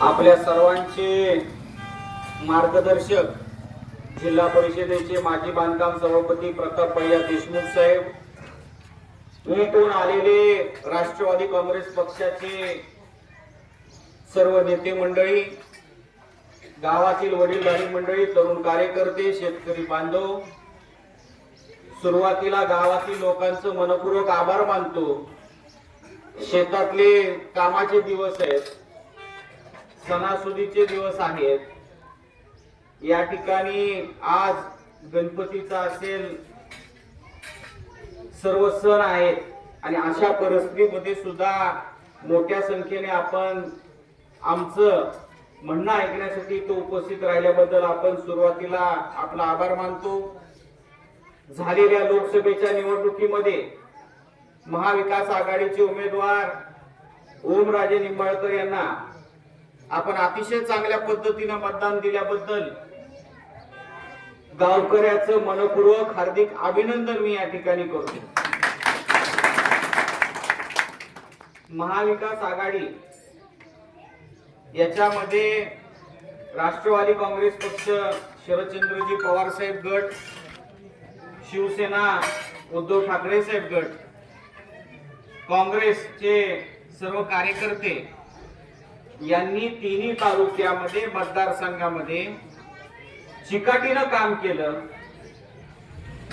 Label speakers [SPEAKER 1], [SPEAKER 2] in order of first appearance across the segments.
[SPEAKER 1] आपल्या सर्वांचे मार्गदर्शक जिल्हा परिषदेचे माजी बांधकाम सभापती प्रताप भैया देशमुख साहेब उमटून आलेले राष्ट्रवादी काँग्रेस पक्षाचे सर्व नेते मंडळी गावातील वडीलधारी मंडळी तरुण कार्यकर्ते शेतकरी बांधव सुरुवातीला गावातील लोकांचं मनपूर्वक आभार मानतो. शेतातले कामाचे दिवस आहेत. सणासुदीचे दिवस आहेत. या ठिकाणी आज गणपतीचा असेल सर्व सण आहेत आणि अशा परिस्थितीमध्ये सुद्धा मोठ्या संख्येने आपण आमचं म्हणणं ऐकण्यासाठी इथं उपस्थित राहिल्याबद्दल आपण सुरुवातीला आपला आभार मानतो. झालेल्या लोकसभेच्या निवडणुकीमध्ये महाविकास आघाडीचे उमेदवार ओमराजे निंबाळकर यांना आपण अतिशय चांगल्या पद्धतीनं मतदान दिल्याबद्दल गावकऱ्याचं मनपूर्वक हार्दिक अभिनंदन मी या ठिकाणी करतो. महाविकास आघाडी याच्यामध्ये राष्ट्रवादी काँग्रेस पक्ष शरदचंद्रजी पवार साहेब गट शिवसेना उद्धव ठाकरे साहेब गट काँग्रेसचे सर्व कार्यकर्ते यांनी तिन्ही तालुक्यामध्ये मतदारसंघामध्ये चिकाटीनं काम केलं.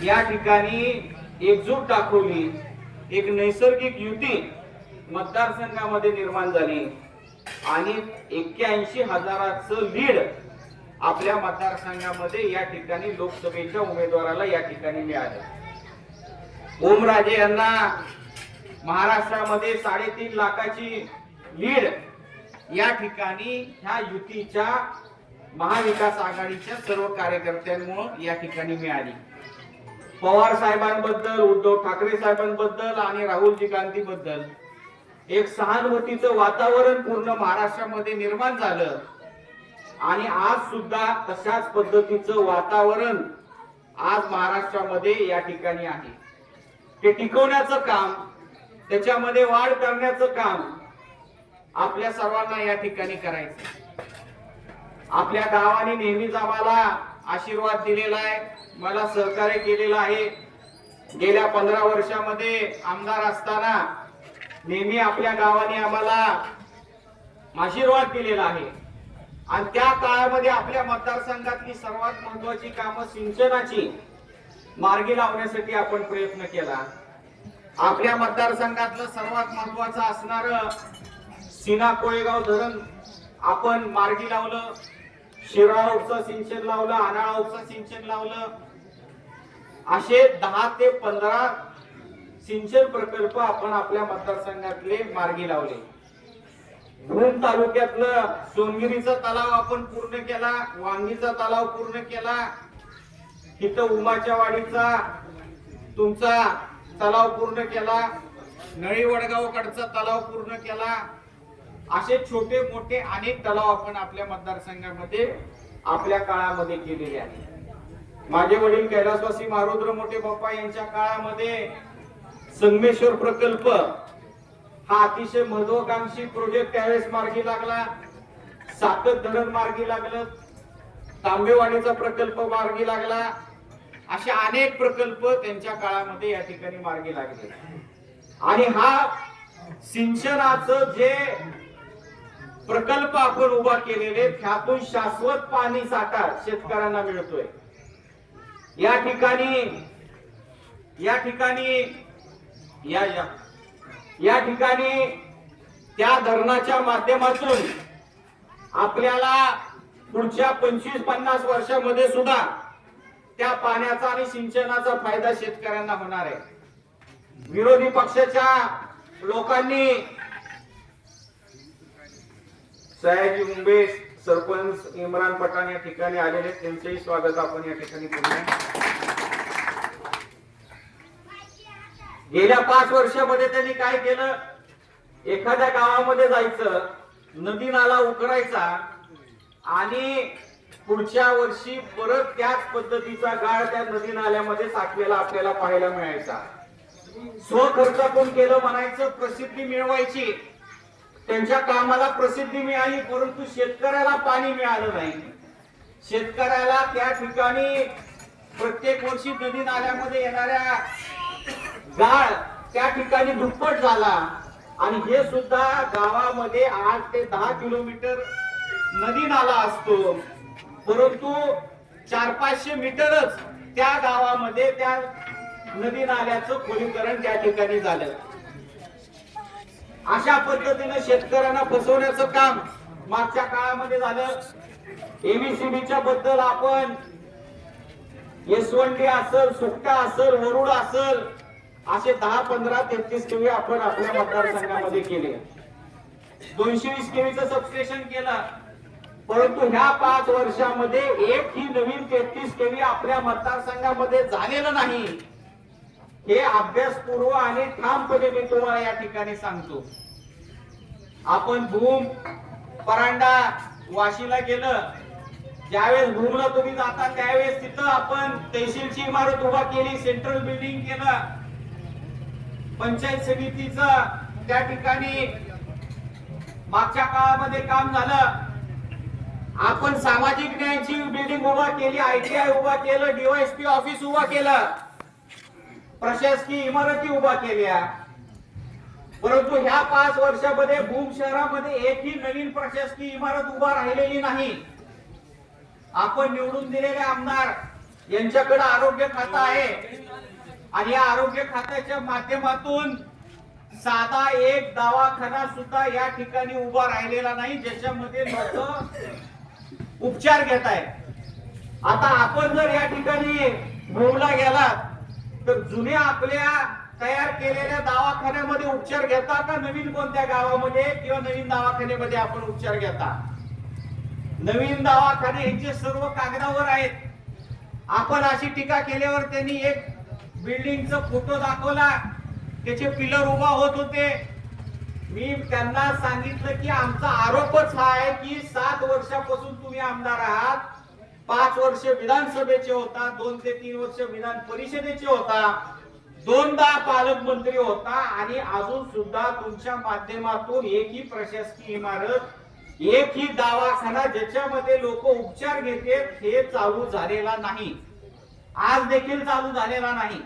[SPEAKER 1] या ठिकाणी एकजूट दाखवली. एक नैसर्गिक युती मतदारसंघामध्ये निर्माण झाली. आणि एक्क्याऐंशी हजाराचं लीड आपल्या मतदारसंघामध्ये या ठिकाणी लोकसभेच्या उमेदवाराला या ठिकाणी मिळालं. ओमराजे यांना महाराष्ट्रामध्ये साडेतीन लाखाची लीड या ठिकाणी ह्या युतीच्या महाविकास आघाडीच्या सर्व कार्यकर्त्यांमुळे या ठिकाणी मिळाली. पवार साहेबांबद्दल उद्धव ठाकरे साहेबांबद्दल आणि राहुलजी गांधी बद्दल एक सहानुभूतीचं वातावरण पूर्ण महाराष्ट्रामध्ये निर्माण झालं. आणि आज सुद्धा तशाच पद्धतीचं वातावरण आज महाराष्ट्रामध्ये या ठिकाणी आहे. ते टिकवण्याचं काम त्याच्यामध्ये वाढ करण्याचं काम आपल्या सर्वांना या ठिकाणी करायचं आपल्या गावाने नेहमीच आम्हाला आशीर्वाद दिलेला आहे मला सहकार्य केलेलं आहे. गेल्या पंधरा वर्षामध्ये आमदार असताना नेहमी आपल्या गावाने आम्हाला आशीर्वाद दिलेला आहे. आणि त्या काळामध्ये आपल्या मतदारसंघातली सर्वात महत्वाची कामं सिंचनाची मार्गी लावण्यासाठी आपण प्रयत्न केला. आपल्या मतदारसंघातलं सर्वात महत्वाचं असणार सीना कोळेगाव धरण आपण मार्गी लावलं शिराळा उपसा सिंचन लावलं आनाळा उपसा सिंचन लावलं. असे दहा ते पंधरा सिंचन प्रकल्प आपण आपल्या मतदारसंघातले मार्गी लावले. भूम तालुक्यातलं सोनगिरीचा तलाव आपण पूर्ण केला वांगीचा तलाव पूर्ण केला. इथं उमाच्या वाडीचा तुमचा तलाव पूर्ण केला. नळी वडगावकडचा तलाव पूर्ण केला. असे छोटे मोठे अनेक तलाव आपण आपल्या मतदारसंघामध्ये आपल्या काळामध्ये केलेले आहेत. माझे वडील कैलासवासी मारुद्र मोठे बाप्पा यांच्या काळामध्ये संगमेश्वर प्रकल्प हा अतिशय महत्वाकांक्षी प्रोजेक्ट त्यावेळेस मार्गी लागला. सातत धरण मार्गी लागलं. तांबेवाडीचा प्रकल्प मार्गी लागला. असे अनेक प्रकल्प त्यांच्या काळामध्ये या ठिकाणी मार्गी लागले. आणि हा सिंचनाचं जे प्रकल्प आपण उभा केलेले त्यातून शाश्वत पाणी साठा शेतकऱ्यांना मिळतोय. या ठिकाणी या ठिकाणी या या या ठिकाणी त्या धरणाच्या माध्यमातून आपल्याला पुढच्या पंचवीस पन्नास वर्षामध्ये सुद्धा त्या पाण्याचा आणि सिंचनाचा फायदा शेतकऱ्यांना होणार आहे. विरोधी पक्षाच्या लोकांनी सयाजी मुंबई सरपंच इम्रान पठाण या ठिकाणी आलेले त्यांचेही स्वागत आपण या ठिकाणी करूया. गेल्या पाच वर्षामध्ये त्यांनी काय केलं? एखाद्या गावामध्ये जायचं नदी नाला उकरायचा आणि पुढच्या वर्षी परत त्याच पद्धतीचा गाळ त्या नदी नाल्यामध्ये साठलेला आपल्याला पाहायला मिळायचा. स्वखर्चातून केलं म्हणायचं प्रसिद्धी मिळवायची. त्यांच्या कामाला प्रसिद्धी मिळाली परंतु शेतकऱ्याला पाणी मिळालं नाही. शेतकऱ्याला त्या ठिकाणी प्रत्येक वर्षी नदी नाल्यामध्ये येणाऱ्या गाळ त्या ठिकाणी दुप्पट झाला. आणि हे सुद्धा गावामध्ये आठ ते दहा किलोमीटर नदी नाला असतो. परंतु चार पाचशे मीटरच त्या गावामध्ये त्या नदी नाल्याचं खोलीकरण त्या ठिकाणी झालं. अशा पद्धतीनं शेतकऱ्यांना फसवण्याचं काम मागच्या काळामध्ये झालं. एबीसीबीच्या बद्दल आपण यशवंती असल सुट्टा असल वरुड असल असे दहा पंधरा तेहतीस केवी आपण आपल्या मतदारसंघामध्ये केले. दोनशे वीस केवीचं सबस्टेशन केलं. परंतु ह्या पाच वर्षामध्ये एक ही नवीन तेहतीस केवी आपल्या मतदारसंघामध्ये झालेलं नाही. हे अभ्यासपूर्व आणि ठामपणे मी तुम्हाला या ठिकाणी सांगतो. आपण भूम परांडा वाशीला गेलं ज्यावेळेस भूमला तुम्ही जाता त्यावेळेस तिथं आपण तहसीलची इमारत उभा केली सेंट्रल बिल्डिंग केलं. पंचायत समितीचं त्या ठिकाणी मागच्या काळामध्ये काम झालं. आपण सामाजिक न्यायाची बिल्डिंग उभा केली आयटीआय उभा केलं डीवायसपी ऑफिस उभा केलं. प्रशासकीय इमारती उभा केल्या. परंतु ह्या पाच वर्षामध्ये भूम शहरामध्ये एकही नवीन प्रशासकीय इमारत उभा राहिलेली नाही. आपण निवडून दिलेले आमदार यांच्याकडे आरोग्य खातं आहे. आणि या आरोग्य खात्याच्या माध्यमातून साधा एक दवाखाना सुद्धा या ठिकाणी उभा राहिलेला नाही ज्याच्यामध्ये लोक उपचार घेत आहेत आता आपण जर या ठिकाणी भूमला गेलात तर जुन्या आपल्या तयार केलेल्या दवाखान्यामध्ये उपचार घेता का? नवीन कोणत्या गावामध्ये किंवा नवीन दवाखान्यामध्ये आपण उपचार घेता? नवीन दवाखाने यांचे सर्व कागदावर आहेत. आपण अशी टीका केल्यावर त्यांनी एक बिल्डिंगचा फोटो दाखवला. त्याचे पिलर उभा होत होते. मी त्यांना सांगितलं की आमचा आरोपच हा आहे की सात वर्षापासून तुम्ही आमदार आहात. पाच वर्ष विधानसभेचे होता दोन ते तीन वर्ष विधान परिषदेचे होता दोनदा पालकमंत्री होता आणि अजून सुद्धा तुमच्या माध्यमातून एकही प्रशासकीय इमारत एकही दवाखाना ज्याच्यामध्ये लोक उपचार घेते हे चालू झालेला नाही. आज देखील चालू झालेला नाही.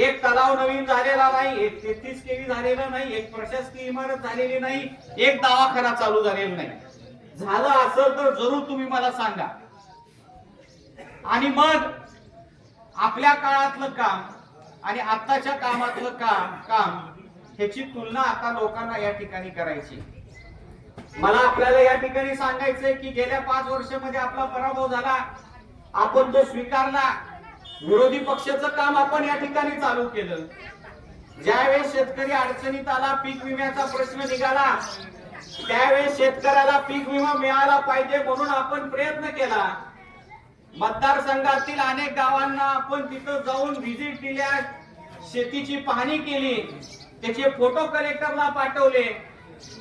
[SPEAKER 1] एक तलाव नवीन झालेला नाही एक तेहतीस केवी झालेला नाही एक प्रशासकीय इमारत झालेली नाही एक दवाखाना चालू झालेला नाही. झालं असेल तर जरूर तुम्ही मला सांगा. आणि मग आपल्या काळातलं काम आणि आत्ताच्या कामातलं काम काम ह्याची तुलना आता लोकांना या ठिकाणी करायची. मला आपल्याला या ठिकाणी सांगायचंय की गेल्या पाच वर्षामध्ये आपला पराभव झाला आपण तो स्वीकारला. विरोधी पक्षाचं काम आपण या ठिकाणी चालू केलं. ज्यावेळेस शेतकरी अडचणीत आला पीक विम्याचा प्रश्न निघाला त्यावेळेस शेतकऱ्याला पीक विमा मिळाला पाहिजे म्हणून आपण प्रयत्न केला. मतदारसंघातील अनेक गावांना आपण तिथं जाऊन व्हिजिट दिल्या शेतीची पाहणी केली त्याचे फोटो कलेक्टरला पाठवले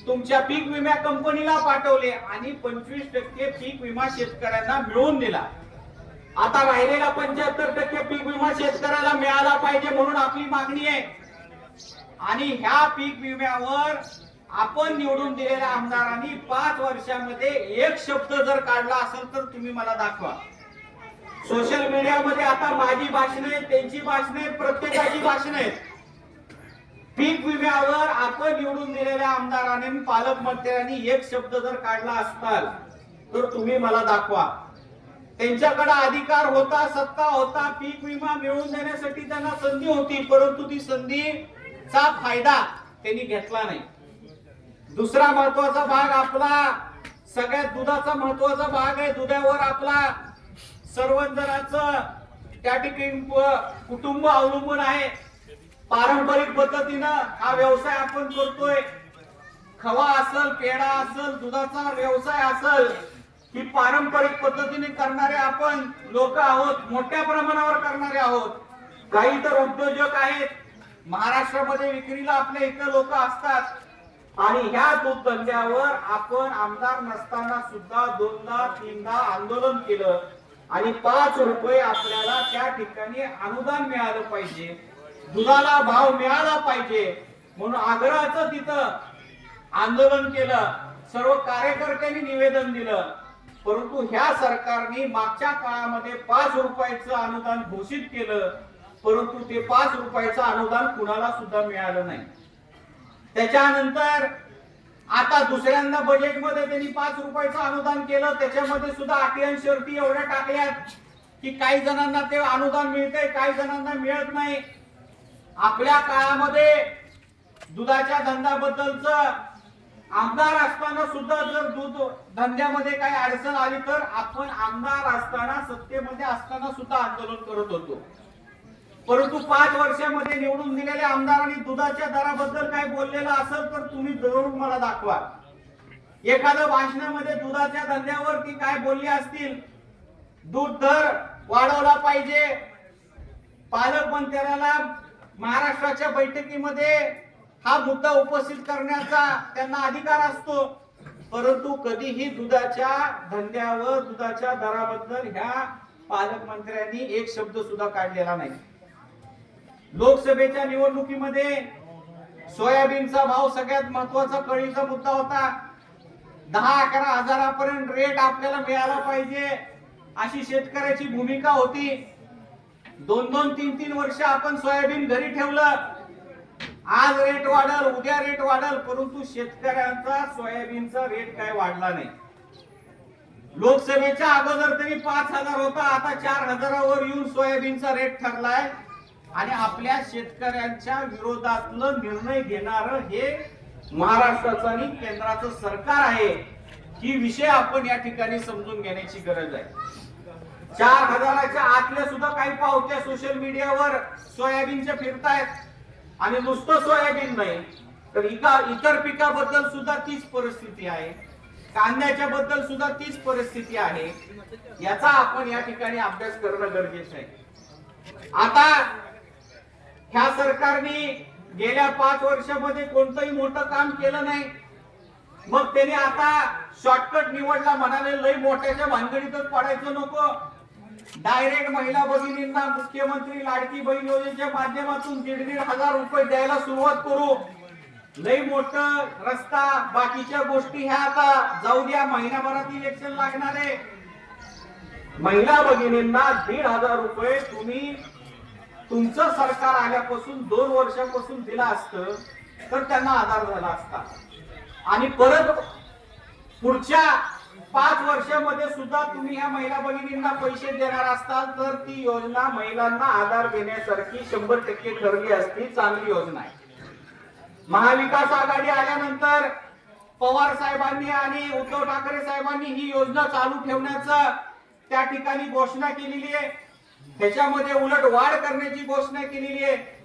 [SPEAKER 1] तुमच्या पीक विमा कंपनीला पाठवले आणि पंचवीस टक्के पीक विमा शेतकऱ्यांना मिळवून दिला. आता राहिलेला पंच्याहत्तर टक्के पीक विमा शेतकऱ्याला मिळाला पाहिजे म्हणून आपली मागणी आहे. आणि ह्या पीक विम्यावर आपण निवडून दिलेल्या आमदारांनी पाच वर्षामध्ये एक शब्द जर काढला असेल तर तुम्ही मला दाखवा. सोशल मीडियामध्ये आता माझी भाषण आहेत त्यांची भाषण आहेत प्रत्येकाची भाषण आहेत. पीक विम्यावर आपण निवडून दिलेल्या आमदाराने आणि पालकमंत्र्यांनी एक शब्द जर काढला असताल तर तुम्ही मला दाखवा. त्यांच्याकडे अधिकार होता सत्ता होता पीक विमा मिळवून देण्यासाठी त्यांना संधी होती परंतु ती संधीचा फायदा त्यांनी घेतला नाही. दुसरा महत्त्वाचा भाग आपला सगळ्यात दुधाचा महत्त्वाचा भाग आहे दुधावर आपला सर्वजणांचं त्या ठिकाणी कुटुंब अवलंबून आहे. पारंपरिक पद्धतीनं हा व्यवसाय आपण करतोय. खवा असल पेढा असल दुधाचा व्यवसाय असल ही पारंपरिक पद्धतीने करणारे आपण लोक आहोत मोठ्या प्रमाणावर करणारे आहोत. काही तर उद्योजक आहेत. महाराष्ट्रामध्ये विक्रीला आपल्या इथं लोक असतात. आणि ह्या दूध धंद्यावर आपण आमदार नसताना सुद्धा दोनदा तीनदा आंदोलन केलं. आणि पाच रुपये आपल्याला त्या ठिकाणी अनुदान मिळालं पाहिजे. दुधाला भाव मिळाला पाहिजे. म्हणून आग्रहाचं तिथं आंदोलन केलं. सर्व कार्यकर्त्यांनी निवेदन दिलं. परंतु ह्या सरकारने मागच्या काळामध्ये पाच रुपयाचं अनुदान घोषित केलं. परंतु ते पाच रुपयाचं अनुदान कुणाला सुद्धा मिळालं नाही. त्याच्यानंतर आता दुसऱ्यांदा बजेटमध्ये त्यांनी पाच रुपयाचं अनुदान केलं त्याच्यामध्ये सुद्धा अटी आणि शर्ती एवढ्या टाकल्यात की काही जणांना ते अनुदान मिळते काही जणांना मिळत नाही. आपल्या काळामध्ये दुधाच्या धंद्याबद्दलच आमदार असताना सुद्धा जर दूध धंद्यामध्ये काही अडचण आली तर आपण आमदार असताना सत्तेमध्ये असताना सुद्धा आंदोलन करत होतो. परंतु पाच वर्षामध्ये निवडून दिलेल्या आमदारांनी दुधाच्या दराबद्दल काय बोललेलं असेल तर तुम्ही जरूर मला दाखवा. एखाद्या भाषणामध्ये दुधाच्या धंद्यावर ती काय बोलली असतील? दूध दर वाढवला पाहिजे. पालकमंत्र्याला महाराष्ट्राच्या बैठकीमध्ये हा मुद्दा उपस्थित करण्याचा त्यांना अधिकार असतो. परंतु कधीही दुधाच्या धंद्यावर दुधाच्या दराबद्दल ह्या पालकमंत्र्यांनी एक शब्द सुद्धा काढलेला नाही. लोकसभेच्या निवडणुकीमध्ये सोयाबीनचा भाव सगळ्यात महत्त्वाचा कळीचा मुद्दा होता. दहा अकरा हजारापर्यंत रेट आपल्याला मिळाला पाहिजे अशी शेतकऱ्याची भूमिका होती. दोन दोन तीन तीन वर्ष आपण सोयाबीन घरी ठेवलं. आज रेट वाढल उद्या रेट वाढल परंतु शेतकऱ्यांचा सोयाबीनचा रेट काय वाढला नाही. लोकसभेच्या अगोदर तरी पाच हजार होता आता चार हजारावर येऊन सोयाबीनचा रेट ठरलाय. आणि आपल्या शेतकऱ्यांच्या विरोधातलं निर्णय घेणार हे महाराष्ट्राचं आणि केंद्राचं सरकार आहे. ही विषय आपण या ठिकाणी समजून घेण्याची गरज आहे. चार हजाराच्या आतल्या सुद्धा काही पावत्या सोशल मीडियावर सोयाबीनच्या फिरतायत. आणि नुसतं सोयाबीन नाही तर इतर पिकाबद्दल सुद्धा तीच परिस्थिती आहे. कांद्याच्या बद्दल सुद्धा तीच परिस्थिती आहे. याचा आपण या ठिकाणी अभ्यास करणं गरजेचं आहे. आता ह्या सरकारने गेल्या पाच वर्षामध्ये कोणतंही मोठं काम केलं नाही. मग त्याने आता शॉर्टकट निवडला म्हणाले लय मोठ्याच्या भानगडीतच पडायचं नको. डायरेक्ट महिला भगिनींना मुख्यमंत्री लाडकी बहीण योजनेच्या माध्यमातून दीड दीड हजार रुपये द्यायला सुरुवात करू. लई मोठ रस्ता बाकीच्या गोष्टी ह्या आता जाऊ द्या महिनाभरात इलेक्शन लागणार आहे. महिला भगिनींना दीड हजार रुपये तुम्ही तुमचं सरकार आल्यापासून दोन वर्षापासून दिला असतं तर त्यांना आधार झाला असता. आणि परत पुढच्या पाच वर्षामध्ये सुद्धा तुम्ही ह्या महिला भगिनींना पैसे देणार असताल तर ती योजना महिलांना आधार देण्यासारखी शंभर टक्के ठरली असती चांगली योजना आहे. महाविकास आघाडी आल्यानंतर पवार साहेबांनी आणि उद्धव ठाकरे साहेबांनी ही योजना चालू ठेवण्याचं त्या ठिकाणी घोषणा केलेली आहे. त्याच्यामध्ये उलट वाढ करण्याची घोषणा केलेली आहे.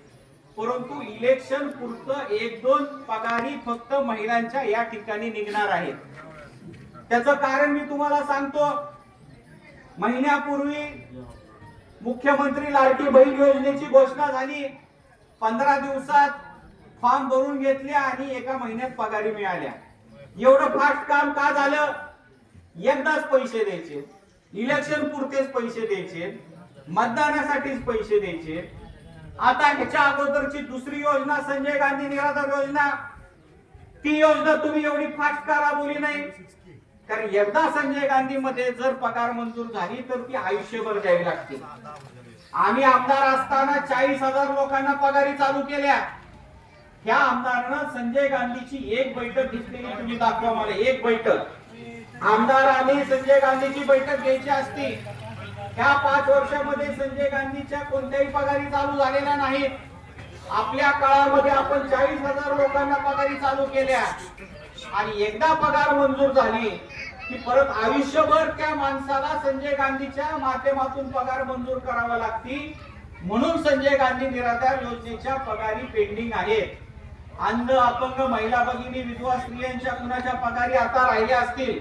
[SPEAKER 1] परंतु इलेक्शन पुरतं एक दोन पगारी फक्त महिलांच्या या ठिकाणी निघणार आहेत. त्याचं कारण मी तुम्हाला सांगतो. महिन्यापूर्वी मुख्यमंत्री लाडकी बहीण योजनेची घोषणा झाली. पंधरा दिवसात फॉर्म भरून घेतले आणि एका महिन्यात पगारी मिळाल्या. एवढं फास्ट काम का झालं? एकदाच पैसे द्यायचे. इलेक्शन पुरतेच पैसे द्यायचे. मतदानासाठीच पैसे द्यायचे. आता ह्याच्या अगोदरची दुसरी योजना संजय गांधी निराधार योजना. ती योजना तुम्ही एवढी फास्ट का राबवली नाही? कारण एकदा संजय गांधी मध्ये जर पगार मंजूर झाली तर ती आयुष्यभर द्यावी लागते. आम्ही आमदार असताना चाळीस हजार लोकांना पगारी चालू केल्या. ह्या आमदारानं संजय गांधीची एक बैठक घेतलेली तुम्ही दाखवा मला. एक बैठक. आमदारांनी संजय गांधीची बैठक घ्यायची असती. ह्या पाच वर्षामध्ये संजय गांधीच्या कोणत्याही पगारी चालू झालेल्या नाहीत. आपल्या काळामध्ये आपण चाळीस हजार लोकांना पगारी चालू केल्या. आणि एकदा पगार मंजूर झाली की परत आयुष्यभर त्या माणसाला संजय गांधीच्या माध्यमातून पगार मंजूर करावा लागती म्हणून संजय गांधी निराधार योजनेच्या पगारी पेंडिंग आहेत. अंध अपंग महिला भगिनी विधवा स्त्रियांच्या कुणाच्या पगारी आता राहिल्या असतील?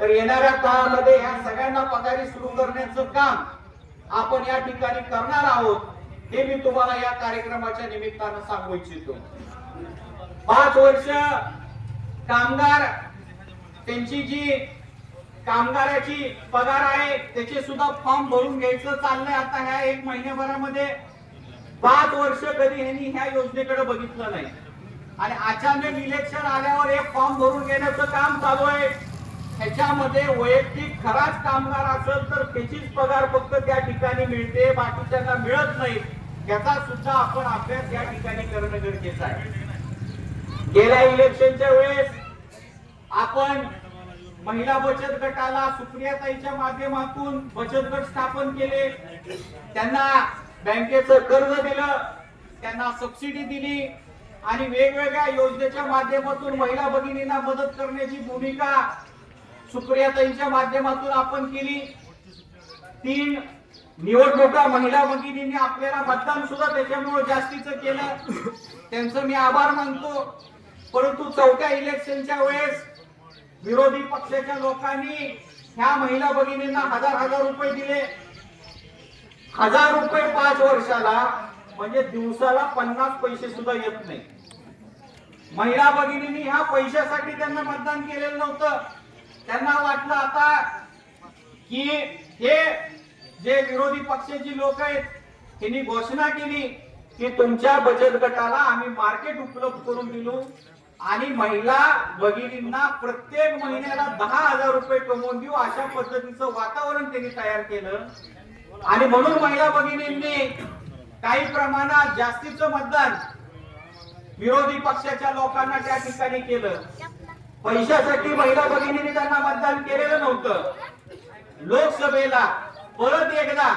[SPEAKER 1] तर येणाऱ्या काळामध्ये ह्या सगळ्यांना पगारी सुरू करण्याचं काम आपण या ठिकाणी करणार आहोत हे मी तुम्हाला या कार्यक्रमाच्या निमित्तानं सांगू इच्छितो. पाच वर्ष कामगार त्यांची जी कामगाराची पगार आहे त्याचे सुद्धा फॉर्म भरून घ्यायचं चाललंय आता ह्या एक महिन्याभरामध्ये. पाच वर्ष कधी ह्यांनी ह्या योजनेकडे बघितलं नाही. आणि अचानक इलेक्शन आल्यावर एक फॉर्म भरून घेण्याचं काम चालू आहे. ह्याच्यामध्ये वैयक्तिक खराच कामगार असेल तर त्याचीच पगार फक्त त्या ठिकाणी मिळते बाकीच्यांना मिळत नाही त्याचा सुद्धा आपण अभ्यास या ठिकाणी करणं गरजेचं आहे. गेल्या इलेक्शनच्या वेळेस आपण महिला बचत गटाला सुप्रियाताईच्या माध्यमातून बचत गट स्थापन केले. त्यांना बँकेचं कर्ज दिलं त्यांना सबसिडी दिली आणि वेगवेगळ्या योजनेच्या माध्यमातून महिला भगिनींना मदत करण्याची भूमिका सुप्रियाताईंच्या माध्यमातून आपण केली. तीन निवडणुका महिला भगिनींनी आपल्याला मतदान सुद्धा त्याच्यामुळे जास्तीचं केलं. त्यांचं मी आभार मानतो. परंतु चौथ्या इलेक्शनच्या वेळेस विरोधी पक्षाच्या लोकांनी ह्या महिला भगिनींना हजार हजार रुपये दिले. हजार रुपये पाच वर्षाला म्हणजे दिवसाला पन्नास पैसे सुद्धा येत नाही. महिला भगिनींनी ह्या पैशासाठी त्यांना मतदान केलेलं नव्हतं. त्यांना वाटलं आता की हे जे विरोधी पक्षाची लोक आहेत त्यांनी घोषणा केली की तुमच्या बचत गटाला आम्ही मार्केट उपलब्ध करून दिलो आणि महिला भगिनींना प्रत्येक महिन्याला दहा हजार रुपये कमवून देऊ अशा पद्धतीचं वातावरण त्यांनी तयार केलं. आणि म्हणून महिला भगिनींनी काही प्रमाणात जास्तीचं मतदान विरोधी पक्षाच्या लोकांना त्या ठिकाणी केलं. पैशासाठी महिला भगिनीने त्यांना मतदान केलेलं नव्हतं. लोकसभेला परत एकदा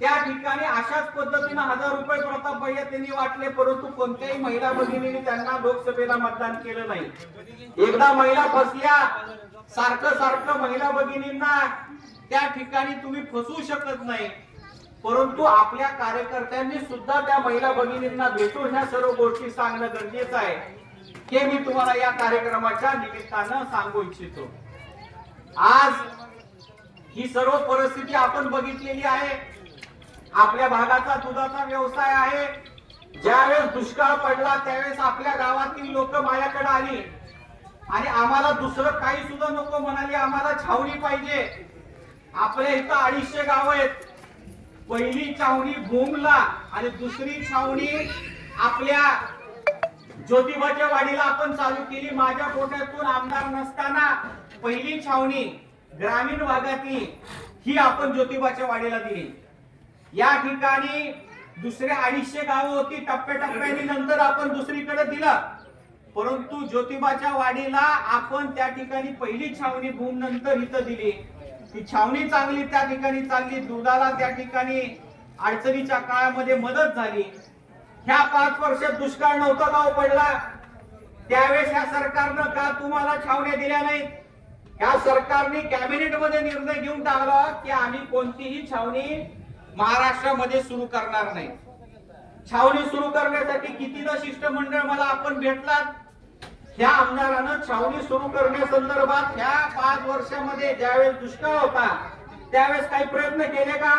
[SPEAKER 1] त्या ठिकाणी अशाच पद्धतीने हजार रुपये प्रताप भैया त्यांनी वाटले परंतु कोणत्याही महिला भगिनीने त्यांना लोकसभेला मतदान केलं नाही. एकदा महिला फसल्या सारखं सारखं महिला भगिनींना त्या ठिकाणी तुम्ही फसवू शकत नाही. परंतु आपल्या कार्यकर्त्यांनी सुद्धा त्या महिला भगिनींना भेटून ह्या सर्व गोष्टी सांगणं गरजेचं आहे. हे मी तुम्हाला या कार्यक्रमाच्या निमित्तानं सांगू इच्छितो. आज ही सर्व परिस्थिती आपण बघितलेली आहे. आपल्या भागाचा दुधाचा व्यवसाय आहे. ज्यावेळेस दुष्काळ पडला त्यावेळेस आपल्या गावातील लोक माझ्याकडे आली. आणि आम्हाला दुसरं काही सुद्धा नको म्हणाली आम्हाला छावणी पाहिजे. आपल्या इथं अडीचशे गाव आहेत. पहिली छावणी भूमला आणि दुसरी छावणी आपल्या ज्योतिबाच्या वाडीला आपण चालू केली. माझ्या पोटातून आमदार नसताना पहिली छावणी ग्रामीण भागातली ही आपण ज्योतिबाच्या वाडीला दिली. या ठिकाणी दुसऱ्या अडीचशे गावं होती टप्प्याटप्प्याने नंतर आपण दुसरीकडे दिलं. परंतु ज्योतिबाच्या वाडीला आपण त्या ठिकाणी पहिली छावणी भूम नंतर इथं दिली. ती छावणी चांगली त्या ठिकाणी चालली. दुधाला त्या ठिकाणी अडचणीच्या काळामध्ये मदत झाली. ह्या पाच वर्षात दुष्काळ नव्हता गाव पडला त्यावेळेस ह्या सरकारनं का तुम्हाला छावण्या दिल्या नाहीत? ह्या सरकारने कॅबिनेटमध्ये निर्णय घेऊन टाकला की आम्ही कोणतीही छावणी महाराष्ट्रामध्ये सुरू करणार नाही. छावणी सुरू करण्यासाठी कितीदा शिष्टमंडळ मला आपण भेटलात? ह्या आमदारानं छावणी सुरू करण्यासंदर्भात ह्या पाच वर्षामध्ये ज्यावेळेस दुष्काळ होता त्यावेळेस काही प्रयत्न केले का?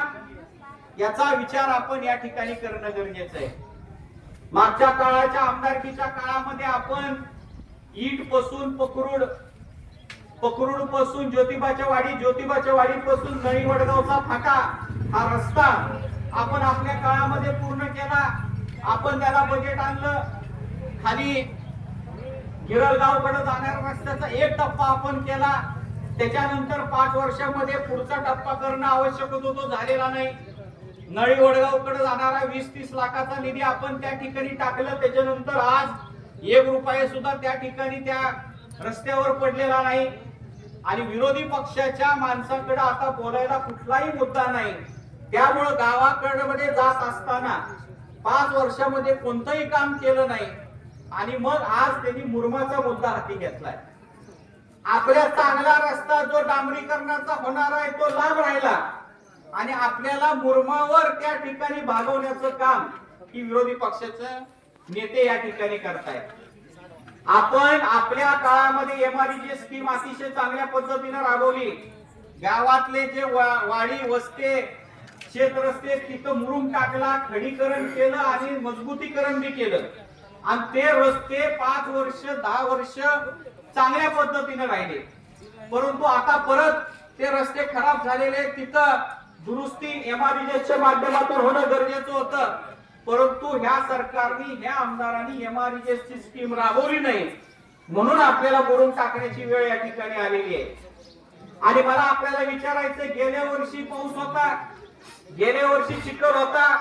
[SPEAKER 1] याचा विचार आपण या ठिकाणी करणं गरजेचं आहे. मागच्या काळाच्या आमदारकीच्या काळामध्ये आपण ईटपासून पकरूड पकरूडपासून ज्योतिबाच्या वाडी ज्योतिबाच्या वाडी पासून नळी वडगावचा फाटा हा रस्ता आपण आपल्या काळामध्ये पूर्ण केला. आपण त्याला बजेट आणलं. खाली गिरलगावकडे जाणाऱ्या रस्त्याचा एक टप्पा आपण केला. त्याच्यानंतर पाच वर्षामध्ये पुढचा टप्पा करणं आवश्यक होतो तो झालेला नाही. नळी वडगावकडे जाणारा वीस तीस लाखाचा निधी आपण त्या ठिकाणी टाकलं. त्याच्यानंतर आज एक रुपये सुद्धा त्या ठिकाणी त्या रस्त्यावर पडलेला नाही. आणि विरोधी पक्षाच्या माणसाकडे आता बोलायला कुठलाही मुद्दा नाही. त्यामुळं गावाकडमध्ये जात असताना पाच वर्षामध्ये कोणतंही काम केलं नाही. आणि मग आज त्यांनी मुरमाचा मुद्दा हाती घेतलाय. आपल्या चांगला रस्ता जो डांबरीकरणाचा होणार आहे तो लांब राहिला. आणि आपल्याला मुरमावर त्या ठिकाणी भागवण्याचं काम ही विरोधी पक्षाचे नेते या ठिकाणी करतायत. आपण आपल्या काळामध्ये एमआरची स्कीम अतिशय चांगल्या पद्धतीने राबवली. गावातले जे वाडी वस्ते शेत रस्ते तिथं मुरुम टाकला खडीकरण केलं आणि मजबूतीकरण बी केलं. आणि ते रस्ते पाच वर्ष दहा वर्ष चांगल्या पद्धतीने राहिले. परंतु आता परत ते रस्ते खराब झालेले तिथं दुरुस्ती एमआरईजेसच्या माध्यमातून होणं गरजेचं होतं. परंतु ह्या सरकारने ह्या आमदारांनी एमआरईजेसची ची स्कीम राबवली नाही. म्हणून आपल्याला बोलून टाकण्याची वेळ या ठिकाणी आलेली आहे. आणि मला आपल्याला विचारायचं गेल्या वर्षी पाऊस होता गेल्या वर्षी चिखल होता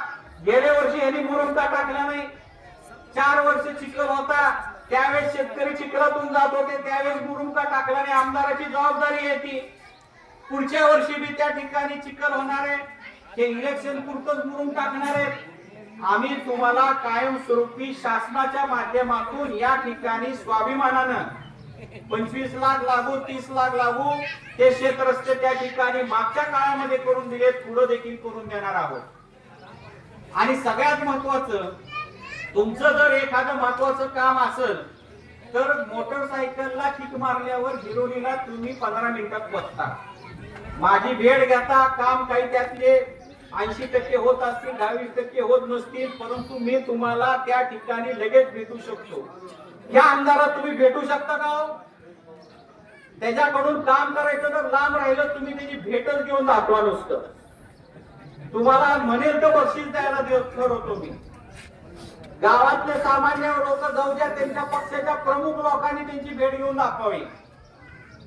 [SPEAKER 1] गेल्या वर्षी यांनी मुरुंका टाकला नाही? चार वर्ष चिखल होता त्यावेळेस शेतकरी चिखलातून जात होते त्यावेळेस मुरुम टाकल्याने टाकला नाही? आमदाराची जबाबदारी येते पुढच्या वर्षी बी त्या ठिकाणी चिखल होणार आहे. हे इलेक्शन पुरतच मुरून टाकणार आहेत. आम्ही तुम्हाला कायमस्वरूपी शासनाच्या माध्यमातून या ठिकाणी स्वाभिमानानं पंचवीस लाख लागू तीस लाख लागू ते शेत रस्ते त्या ठिकाणी मागच्या काळामध्ये करून दिले पुढे देखील करून देणार आहोत. आणि सगळ्यात महत्वाचं तुमचं जर एखादं महत्वाचं काम असेल तर मोटरसायकलला किक मारल्यावर हिरोनीला तुम्ही पंधरा मिनिटात पोचता माझी भेट घेता काम काही त्यातले ऐंशी टक्के होत असतील दहावीस टक्के होत नसतील परंतु मी तुम्हाला त्या ठिकाणी लगेच भेटू शकतो. या आमदारात तुम्ही भेटू शकता का हो? त्याच्याकडून काम करायचं तर लांब राहिलं तुम्ही त्याची भेटच घेऊन दाखवा नुसतं. तुम्हाला म्हणेल तर बक्षीस द्यायला देव- ठरवतो मी. गावातले सामान्य लोक जाऊ द्या त्यांच्या पक्षाच्या प्रमुख लोकांनी त्यांची भेट घेऊन दाखवावी.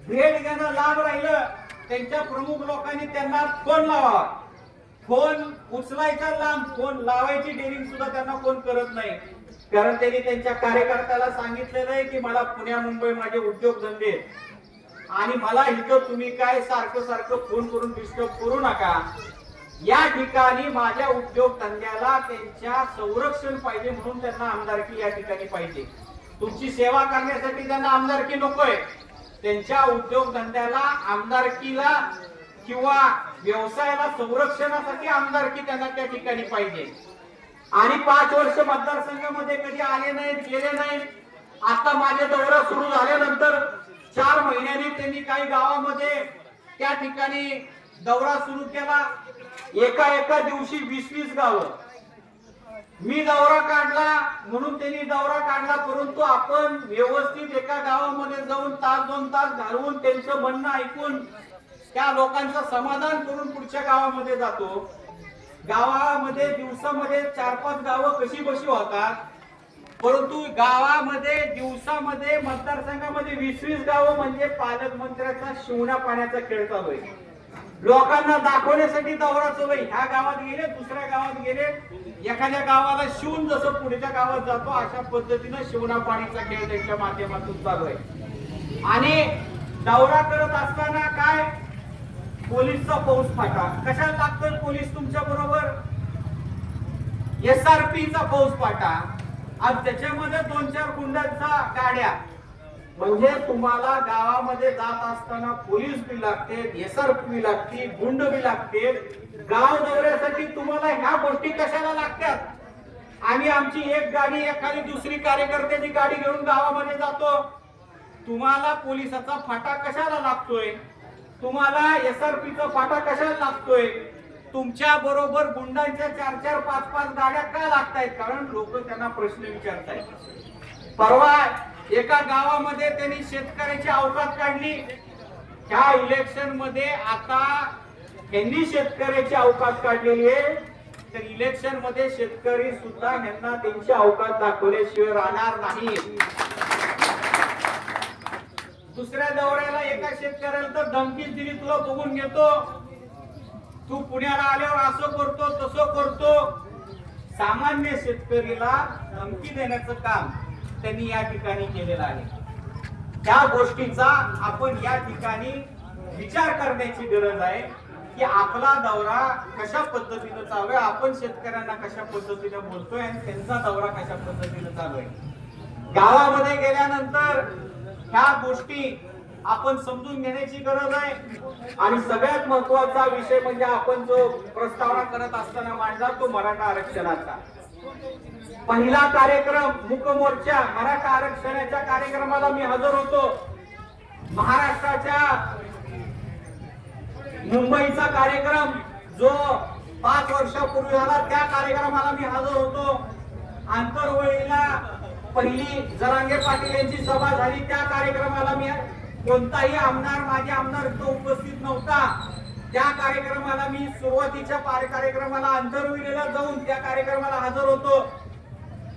[SPEAKER 1] भेट घेणं लांब राहिलं त्यांच्या प्रमुख लोकांनी त्यांना फोन लावा. फोन उचलायचा लांब फोन लावायची डेअरिंग सुद्धा त्यांना फोन करत नाही. कारण त्यांनी त्यांच्या कार्यकर्त्याला सांगितलेलं आहे की मला पुण्या मुंबई माझे उद्योगधंदे आणि मला इथं तुम्ही काय सारखं सारखं फोन करून डिस्टर्ब करू नका. या ठिकाणी माझ्या उद्योगधंद्याला त्यांच्या संरक्षण पाहिजे म्हणून त्यांना आमदारकी या ठिकाणी पाहिजे. तुमची सेवा करण्यासाठी त्यांना आमदारकी नकोय. त्यांच्या उद्योगधंद्याला आमदारकीला किंवा व्यवसायाला संरक्षणासाठी आमदारकी त्यांना त्या ठिकाणी पाहिजे. आणि पाच वर्ष मतदारसंघामध्ये कधी आले नाहीत गेले नाहीत. आता माझे दौरा सुरू झाल्यानंतर चार महिन्यांनी त्यांनी काही गावामध्ये त्या ठिकाणी दौरा सुरू केला. एका एका दिवशी वीस वीस गावं. मी दौरा काढला म्हणून त्यांनी दौरा काढला परंतु आपण व्यवस्थित एका गावामध्ये जाऊन तास दोन तास घालवून त्यांचं म्हणणं ऐकून त्या लोकांचं समाधान करून पुढच्या गावामध्ये जातो. गावामध्ये दिवसामध्ये चार पाच गावं कशी बशी होतात? परंतु गावामध्ये दिवसामध्ये मतदारसंघामध्ये वीस वीस गावं म्हणजे पालकमंत्र्याचा शिवण्या पाण्याचा खेळ चालू आहे. लोकांना दाखवण्यासाठी दौरा चालू आहे. ह्या गावात गेले दुसऱ्या गावात गेले एखाद्या गावाला शिवून जसं पुढच्या गावात जातो अशा पद्धतीनं शिवणा पाणीचा खेळ त्यांच्या माध्यमातून चालू आहे. आणि दौरा करत असताना काय? पोलीसचा पाऊस फाटा. कशाला लागतोय पोलीस तुमच्या बरोबर? एस आर चा पाऊस फाटा. आणि त्याच्यामध्ये दोन चार गुंडांचा गाड्या. म्हणजे तुम्हाला गावामध्ये जात असताना पोलीस बी लागते एसआरपी लागते गुंड बी लागते. गाव दौऱ्यासाठी तुम्हाला ह्या गोष्टी कशाला लागतात? आम्ही आमची एक गाडी एखादी दुसरी कार्यकर्त्याची गाडी घेऊन गावामध्ये जातो तुम्हाला पोलिसाचा फाटा कशाला लागतोय? तुम्हाला एस आर फाटा कशाला लागतोय? तुमच्या बरोबर गुंडांच्या चार चार पाच पाच गाड्या का लागतायत? कारण लोक त्यांना प्रश्न विचारतायत. परवा एका गावामध्ये त्यांनी शेतकऱ्याची अवकात काढली. ह्या इलेक्शनमध्ये आता त्यांनी शेतकऱ्याची अवकाश काढलेली आहे. तर इलेक्शनमध्ये शेतकरी सुद्धा यांना त्यांची अवकात दाखवल्याशिवाय राहणार नाही. दुसऱ्या दौऱ्याला एका शेतकऱ्याला तर धमकीच दिली तुला बघून घेतो. तू पुण्याला आल्यावर असं करतो तसं करतो. सामान्य शेतकरीला धमकी देण्याचं काम. त्यांनी या ठिकाणी केलेला आहे. त्या गोष्टीचा आपण या ठिकाणी विचार करण्याची गरज आहे की आपला दौरा कशा पद्धतीनं चालू आहे आपण शेतकऱ्यांना कशा पद्धतीने बोलतोय आणि त्यांचा दौरा कशा पद्धतीने चालू आहे. गावामध्ये गेल्यानंतर ह्या गोष्टी आपण समजून घेण्याची गरज आहे. आणि सगळ्यात महत्त्वाचा विषय म्हणजे आपण जो प्रस्तावना करत असताना मांडला तो मराठा आरक्षणाचा. पहिला कार्यक्रम मुकमोर्चा मराठा आरक्षणाच्या कार्यक्रमाला मी हजर होतो. महाराष्ट्राच्या मुंबईचा कार्यक्रम जो पाच वर्षापूर्वी झाला त्या कार्यक्रमाला मी हजर होतो. आंतरवळीला पहिली जरांगे पाटील यांची सभा झाली. त्या कार्यक्रमाला मी कोणताही आमदार माझे आमदार तो उपस्थित नव्हता. त्या कार्यक्रमाला मी सुरुवातीच्या कार्यक्रमाला अंतरविलेला जाऊन त्या कार्यक्रमाला हजर होतो.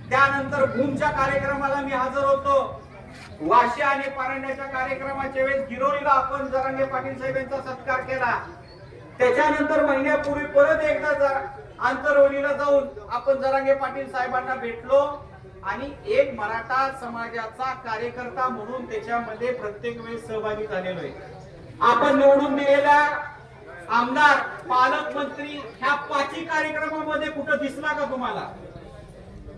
[SPEAKER 1] त्यानंतर भूमच्या कार्यक्रमाला मी हजर होतो. वाशी आणि पारंड्याच्या कार्यक्रमाच्या वेळेस गिरोलीला आपण जरांगे पाटील साहेबांचा सत्कार केला. त्याच्यानंतर महिन्यापूर्वी परत एकदा जर आंतरवलीला जाऊन आपण जरांगे पाटील साहेबांना भेटलो आणि एक मराठा समाजाचा कार्यकर्ता म्हणून त्याच्यामध्ये प्रत्येक वेळेस सहभागी झालेलो आहे. आपण निवडून दिलेल्या आमदार पालकमंत्री ह्या पाचही कार्यक्रमामध्ये कुठं दिसला का तुम्हाला?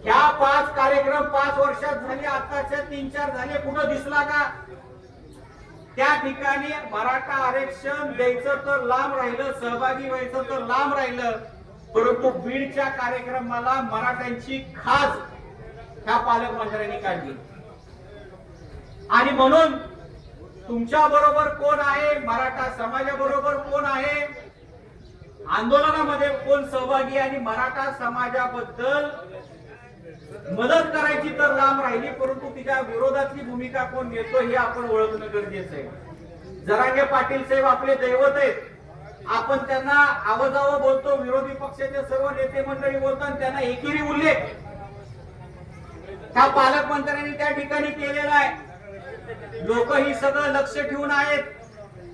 [SPEAKER 1] ह्या पाच कार्यक्रम पाच वर्षात झाले आताच्या तीन चार झाले कुठं दिसला का? त्या ठिकाणी मराठा आरक्षण द्यायचं तर लांब राहिलं सहभागी व्हायचं तर लांब राहिलं परंतु बीडच्या कार्यक्रमाला मराठ्यांची खास ह्या पालकमंत्र्यांनी काढली. आणि म्हणून तुमच्या बरोबर कोण आहे? मराठा समाजाबरोबर कोण आहे? आंदोलनामध्ये कोण सहभागी आणि मराठा समाजाबद्दल मदत करायची तर लांब राहिली परंतु तिच्या विरोधातली भूमिका कोण घेतो हे आपण ओळखणं गरजेचं आहे. जरांगे पाटील साहेब आपले दैवत आहेत. आपण त्यांना आवाजावं बोलतो विरोधी पक्षाचे सर्व नेते मंडळी बोलतात त्यांना एकेरी उल्लेख. त्या पालकमंत्र्यांनी त्या ठिकाणी केलेला आहे? लोक ही सगळं लक्ष ठेवून आहेत.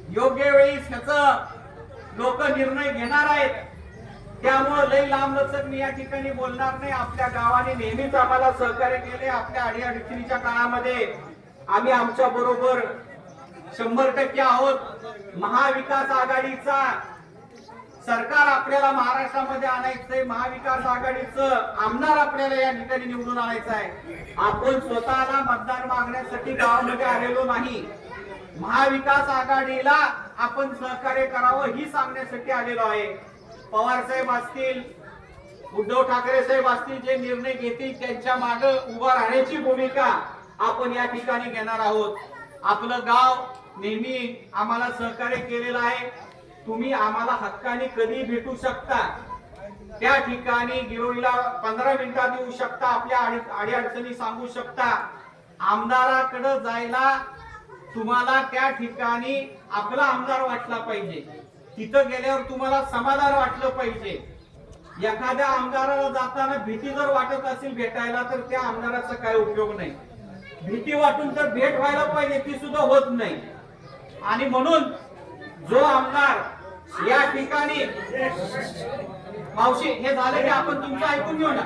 [SPEAKER 1] योग्य वेळी ह्याच लोक निर्णय घेणार आहेत. त्यामुळे लई लांब लचक मी या ठिकाणी बोलणार नाही. आपल्या गावाने नेहमीच आम्हाला सहकार्य केले आपल्या अडीअडचणीच्या काळामध्ये. आम्ही आमच्या बरोबर शंभर टक्के आहोत. महाविकास आघाडीचा सरकार आपल्याला महाराष्ट्रामध्ये आणायचंय. महाविकास आघाडीचं आमदार आपल्याला या ठिकाणी निवडून आणायचं आहे. आपण स्वतःला मतदान मागण्यासाठी गावामध्ये आलेलो नाही. महाविकास आघाडीला आपण सहकार्य करावं ही सांगण्यासाठी आलेलो आहे. पवार साहेब असतील उद्धव ठाकरे साहेब असतील जे निर्णय घेतील त्यांच्या माग उभा राहण्याची भूमिका आपण या ठिकाणी घेणार आहोत. आपलं गाव नेहमी आम्हाला सहकार्य केलेलं आहे. तुम्ही आम्हाला हक्काने कधी भेटू शकता? त्या ठिकाणी गिरोळीला पंधरा मिनिटात येऊ शकता आपल्या अडीअडचणी सांगू शकता. आमदाराकडे जायला तुम्हाला त्या ठिकाणी आपला आमदार वाटला पाहिजे. तिथं गेल्यावर तुम्हाला समाधान वाटलं पाहिजे. एखाद्या आमदाराला जाताना भीती जर वाटत असेल भेटायला तर त्या आमदाराचा काय उपयोग नाही. भीती वाटून तर भेट व्हायला पाहिजे ती सुद्धा होत नाही. आणि म्हणून जो आमदार या ठिकाणी मावशी हे झालं की आपण तुमचं ऐकून घेऊ ना?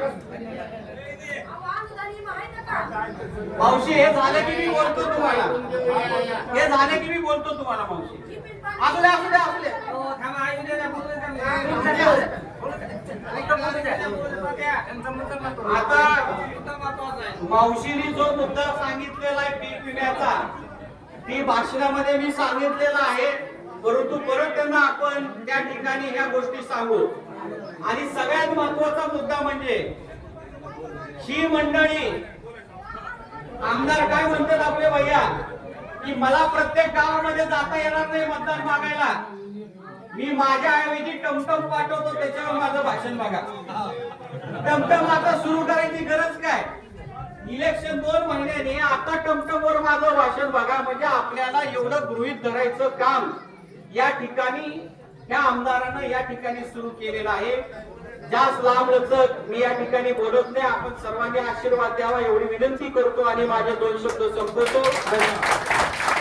[SPEAKER 1] मावशी हे झालं की मी बोलतो तुम्हाला. हे झालं की मी बोलतो तुम्हाला मावशी. असू द्या असू द्या असू द्या. आता मावशीने जो मुद्दा सांगितलेला आहे पीक विम्याचा ती भाषणामध्ये मी सांगितलेला आहे. परंतु परत त्यांना आपण त्या ठिकाणी ह्या गोष्टी सांगू. आणि सगळ्यात महत्त्वाचा मुद्दा म्हणजे ही मंडळी आमदार काय म्हणतात आपले भैया? की मला प्रत्येक गावामध्ये जाता येणार नाही मतदान मागायला. मी माझ्या ऐवजी टमटम पाठवतो त्याच्यावर माझं भाषण बघा. टमटम आता सुरू करायची गरज काय? इलेक्शन दोन महिन्याने आता टमटम वर माझं भाषण बघा म्हणजे आपल्याला एवढं गृहित धरायचं काम या ठिकाणी त्या आमदारानं या ठिकाणी सुरू केलेलं आहे. जास्त लांब लचक मी या ठिकाणी बोलत नाही. आपण सर्वांनी आशीर्वाद द्यावा एवढी विनंती करतो आणि माझे दोन शब्द संपवतो. धन्यवाद.